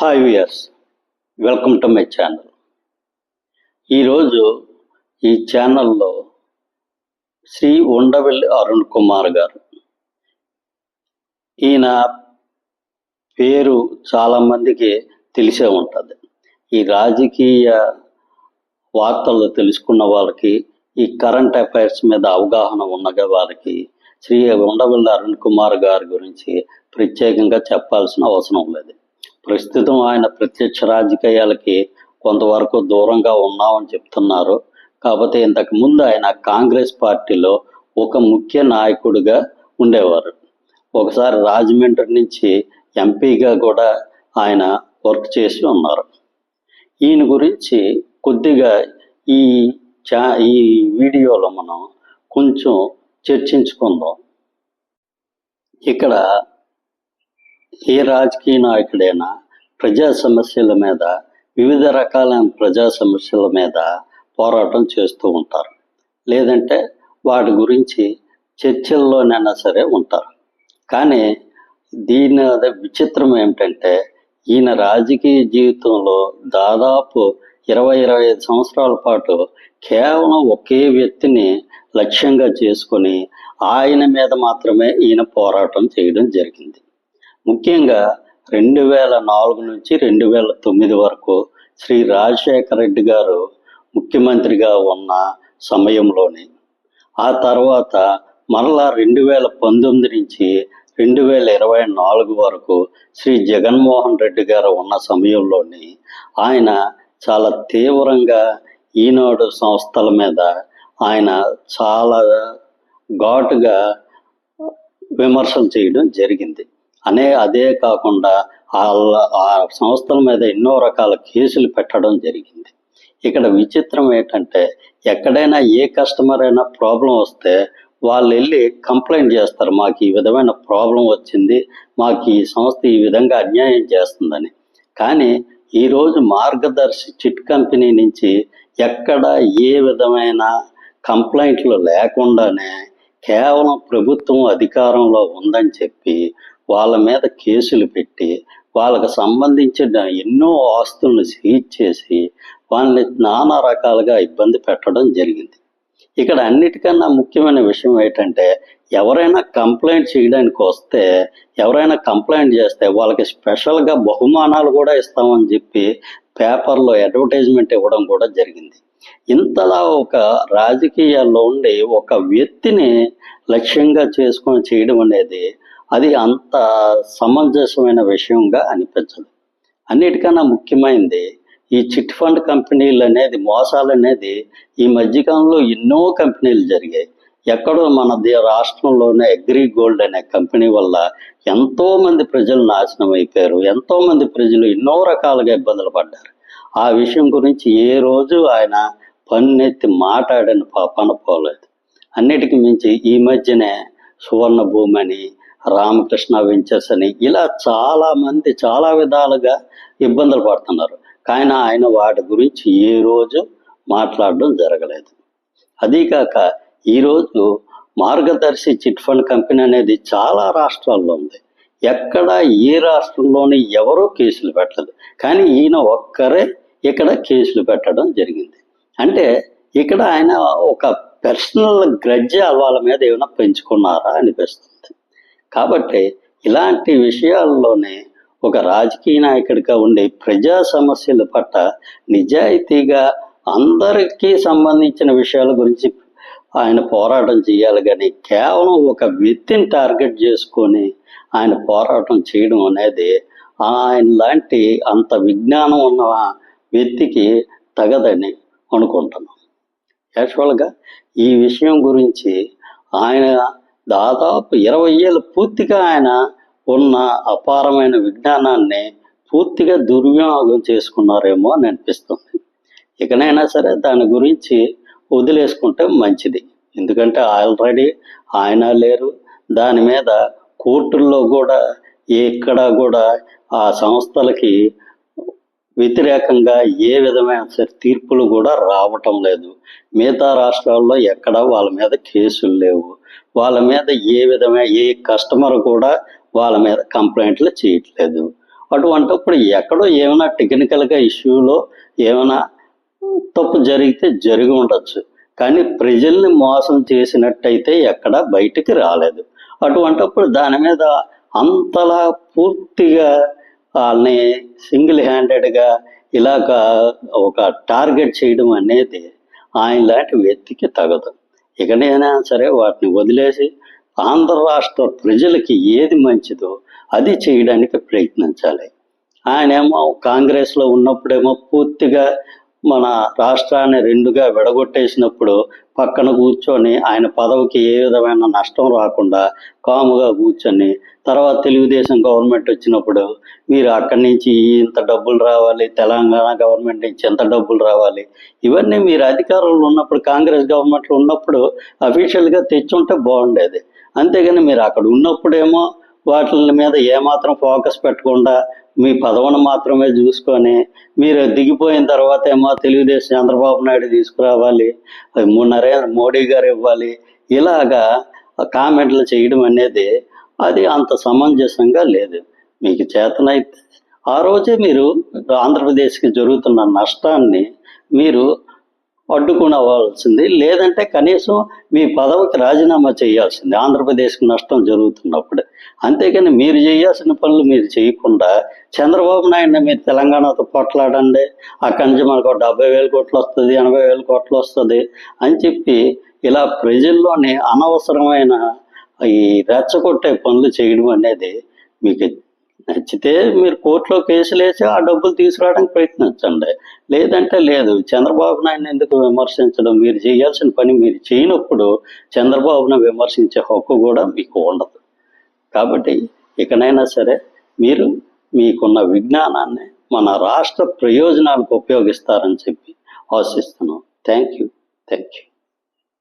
Hi viewers welcome to my channel ఈరోజు ఈ ఛానల్లో శ్రీ ఉండవెల్లి అరుణ్ కుమార్ గారు. ఈయన పేరు చాలామందికి తెలిసే ఉంటుంది. ఈ రాజకీయ వార్తలు తెలుసుకున్న వాళ్ళకి ఈ కరెంట్ అఫైర్స్ మీద అవగాహన ఉన్న వారికి శ్రీ ఉండవెల్లి అరుణ్ కుమార్ గారి గురించి ప్రత్యేకంగా చెప్పాల్సిన అవసరం లేదు. ప్రస్తుతం ఆయన ప్రత్యక్ష రాజకీయాలకి కొంతవరకు దూరంగా ఉన్నామని చెప్తున్నారు. కాకపోతే ఇంతకు ముందు ఆయన కాంగ్రెస్ పార్టీలో ఒక ముఖ్య నాయకుడిగా ఉండేవారు. ఒకసారి రాజమండ్రి నుంచి ఎంపీగా కూడా ఆయన వర్క్ చేసి ఉన్నారు. ఈయన గురించి కొద్దిగా ఈ చా ఈ వీడియోలో మనం కొంచెం చర్చించుకుందాం. ఇక్కడ ఏ రాజకీయ నాయకుడైనా ప్రజా సమస్యల మీద వివిధ రకాలైన ప్రజా సమస్యల మీద పోరాటం చేస్తూ ఉంటారు. లేదంటే వాటి గురించి చర్చల్లోనైనా సరే ఉంటారు. కానీ దీని విచిత్రం ఏమిటంటే ఈయన రాజకీయ జీవితంలో దాదాపు ఇరవై ఇరవై ఐదు సంవత్సరాల పాటు కేవలం ఒకే వ్యక్తిని లక్ష్యంగా చేసుకొని ఆయన మీద మాత్రమే ఈయన పోరాటం చేయడం జరిగింది. ముఖ్యంగా రెండు వేల నాలుగు నుంచి రెండు వేల తొమ్మిది వరకు శ్రీ రాజశేఖర రెడ్డి గారు ముఖ్యమంత్రిగా ఉన్న సమయంలోనే. ఆ తర్వాత మరలా రెండు వేల పంతొమ్మిది నుంచి రెండు వేల ఇరవై నాలుగు వరకు శ్రీ జగన్మోహన్ రెడ్డి గారు ఉన్న సమయంలోని ఆయన చాలా తీవ్రంగా ఈనాడు సంస్థల మీద ఆయన చాలా ఘాటుగా విమర్శలు చేయడం జరిగింది. అనే అదే కాకుండా వాళ్ళ- ఆ సంస్థల మీద ఎన్నో రకాల కేసులు పెట్టడం జరిగింది. ఇక్కడ విచిత్రం ఏంటంటే ఎక్కడైనా ఏ కస్టమర్ అయినా ప్రాబ్లం వస్తే వాళ్ళు వెళ్ళి కంప్లైంట్ చేస్తారు మాకు ఈ విధమైన ప్రాబ్లం వచ్చింది మాకు ఈ సంస్థ ఈ విధంగా అన్యాయం చేస్తుందని. కానీ ఈరోజు మార్గదర్శి చిట్ కంపెనీ నుంచి ఎక్కడ ఏ విధమైన కంప్లైంట్లు లేకుండానే కేవలం ప్రభుత్వం అధికారంలో ఉందని చెప్పి వాళ్ళ మీద కేసులు పెట్టి వాళ్ళకు సంబంధించిన ఎన్నో ఆస్తులను సీజ్ చేసి వాళ్ళని నానా రకాలుగా ఇబ్బంది పెట్టడం జరిగింది. ఇక్కడ అన్నిటికన్నా ముఖ్యమైన విషయం ఏంటంటే ఎవరైనా కంప్లైంట్ చేయడానికి వస్తే ఎవరైనా కంప్లైంట్ చేస్తే వాళ్ళకి స్పెషల్గా బహుమానాలు కూడా ఇస్తామని చెప్పి పేపర్లో అడ్వర్టైజ్మెంట్ ఇవ్వడం కూడా జరిగింది. ఇంతలా ఒక రాజకీయాల్లో ఉండి ఒక వ్యక్తిని లక్ష్యంగా చేసుకొని చేయడం అనేది అది అంత సమంజసమైన విషయంగా అనిపించదు. అన్నిటికన్నా ముఖ్యమైనది ఈ చిట్ ఫండ్ కంపెనీలు అనేది మోసాలు అనేది ఈ మధ్యకాలంలో ఎన్నో కంపెనీలు జరిగాయి. ఎక్కడో మన దే- రాష్ట్రంలోనే అగ్రి గోల్డ్ అనే కంపెనీ వల్ల ఎంతో మంది ప్రజలు నాశనం అయిపోయారు. ఎంతో మంది ప్రజలు ఎన్నో రకాలుగా ఇబ్బందులు పడ్డారు. ఆ విషయం గురించి ఏ రోజు ఆయన పన్నెత్తి మాట్లాడని పాపన పోలేదు అన్నిటికీ మించి ఈ మధ్యనే సువర్ణ భూమి అని రామకృష్ణ వెంచర్స్ అని ఇలా చాలా మంది చాలా విధాలుగా ఇబ్బందులు పడుతున్నారు. కానీ ఆయన వాటి గురించి ఏ రోజు మాట్లాడడం జరగలేదు. అదీ కాక ఈరోజు మార్గదర్శి చిట్ ఫండ్ కంపెనీ అనేది చాలా రాష్ట్రాల్లో ఉంది. ఎక్కడ ఏ రాష్ట్రంలోని ఎవరూ కేసులు పెట్టలేదు. కానీ ఈయన ఒక్కరే ఇక్కడ కేసులు పెట్టడం జరిగింది. అంటే ఇక్కడ ఆయన ఒక పర్సనల్ గ్రడ్జ్ వాళ్ళ మీద ఏమైనా పెంచుకున్నారా అనిపిస్తుంది. కాబట్టి ఇలాంటి విషయాల్లోనే ఒక రాజకీయ నాయకుడిగా ఉండే ప్రజా సమస్యల పట్ల నిజాయితీగా అందరికీ సంబంధించిన విషయాల గురించి ఆయన పోరాటం చేయాలి కానీ కేవలం ఒక వ్యక్తిని టార్గెట్ చేసుకొని ఆయన పోరాటం చేయడం అనేది ఆయన లాంటి అంత విజ్ఞానం ఉన్న వ్యక్తికి తగదని అనుకుంటున్నాం. యాక్చువల్గా ఈ విషయం గురించి ఆయన దాదాపు ఇరవై ఏళ్ళు పూర్తిగా ఆయన ఉన్న అపారమైన విజ్ఞానాన్ని పూర్తిగా దుర్వినియోగం చేసుకున్నారేమో అని అనిపిస్తుంది. ఇకనైనా సరే దాని గురించి వదిలేసుకుంటే మంచిది. ఎందుకంటే ఆల్రెడీ ఆయన లేరు. దాని మీద కోర్టుల్లో కూడా ఎక్కడ కూడా ఆ సంస్థలకి వ్యతిరేకంగా ఏ విధమైన సరే తీర్పులు కూడా రావటం లేదు. మిగతా రాష్ట్రాల్లో ఎక్కడ వాళ్ళ మీద కేసులు లేవు. వాళ్ళ మీద ఏ విధమైన ఏ కస్టమర్ కూడా వాళ్ళ మీద కంప్లైంట్లు చేయట్లేదు. అటువంటిప్పుడు ఎక్కడో ఏమైనా టెక్నికల్గా ఇష్యూలో ఏమైనా తప్పు జరిగితే జరిగి ఉండొచ్చు. కానీ ప్రజల్ని మోసం చేసినట్టయితే ఎక్కడ బయటికి రాలేదు. అటువంటప్పుడు దాని మీద అంతలా పూర్తిగా వాళ్ళని సింగిల్ హ్యాండెడ్గా ఇలా ఒక టార్గెట్ చేయడం అనేది ఆయన లాంటి వ్యక్తికి తగదు. ఇకనైనా సరే వాటిని వదిలేసి ఆంధ్ర రాష్ట్ర ప్రజలకి ఏది మంచిదో అది చేయడానికి ప్రయత్నించాలి. ఆయనేమో కాంగ్రెస్లో ఉన్నప్పుడేమో పూర్తిగా మన రాష్ట్రాన్ని రెండుగా విడగొట్టేసినప్పుడు పక్కన కూర్చొని ఆయన పదవికి ఏ విధమైన నష్టం రాకుండా కాముగా కూర్చొని తర్వాత తెలుగుదేశం గవర్నమెంట్ వచ్చినప్పుడు మీరు అక్కడి నుంచి ఇంత డబ్బులు రావాలి తెలంగాణ గవర్నమెంట్ నుంచి ఎంత డబ్బులు రావాలి ఇవన్నీ మీరు అధికారంలో ఉన్నప్పుడు కాంగ్రెస్ గవర్నమెంట్లో ఉన్నప్పుడు అఫీషియల్గా తెచ్చుంటే బాగుండేది. అంతేగాని మీరు అక్కడ ఉన్నప్పుడేమో వాటి మీద ఏమాత్రం ఫోకస్ పెట్టకుండా మీ పదవిని మాత్రమే చూసుకొని మీరు దిగిపోయిన తర్వాత ఏమో తెలుగుదేశం చంద్రబాబు నాయుడు తీసుకురావాలి నరేంద్ర మోడీ గారు ఇవ్వాలి ఇలాగా కామెంట్లు చేయడం అనేది అది అంత సమంజసంగా లేదు. మీకు చేతనైతే ఆ రోజే మీరు ఆంధ్రప్రదేశ్కి జరుగుతున్న నష్టాన్ని మీరు అడ్డుకునవలసింది. లేదంటే కనీసం మీ పదవికి రాజీనామా చేయాల్సింది. ఆంధ్రప్రదేశ్కి నష్టం జరుగుతున్నప్పుడు. అంతేకాని మీరు చేయాల్సిన పనులు మీరు చేయకుండా చంద్రబాబు నాయుడిని మీరు తెలంగాణతో పోట్లాడండి. అక్కడి నుంచి మనకు డెబ్బై వేల కోట్లు వస్తుంది ఎనభై వేల కోట్లు వస్తుంది అని చెప్పి ఇలా ప్రజల్లోని అనవసరమైన ఈ రెచ్చగొట్టే పనులు చేయడం అనేది మీకు నచ్చితే మీరు కోర్టులో కేసులు వేసి ఆ డబ్బులు తీసుకురావడానికి ప్రయత్నించండి. లేదంటే లేదు చంద్రబాబు నాయుడు ఎందుకు విమర్శించడం? మీరు చేయాల్సిన పని మీరు చేయనప్పుడు చంద్రబాబును విమర్శించే హక్కు కూడా మీకు ఉండదు. కాబట్టి ఇకనైనా సరే మీరు మీకున్న విజ్ఞానాన్ని మన రాష్ట్ర ప్రయోజనాలకు ఉపయోగిస్తారని చెప్పి ఆశిస్తున్నాం. Thank you. Thank you.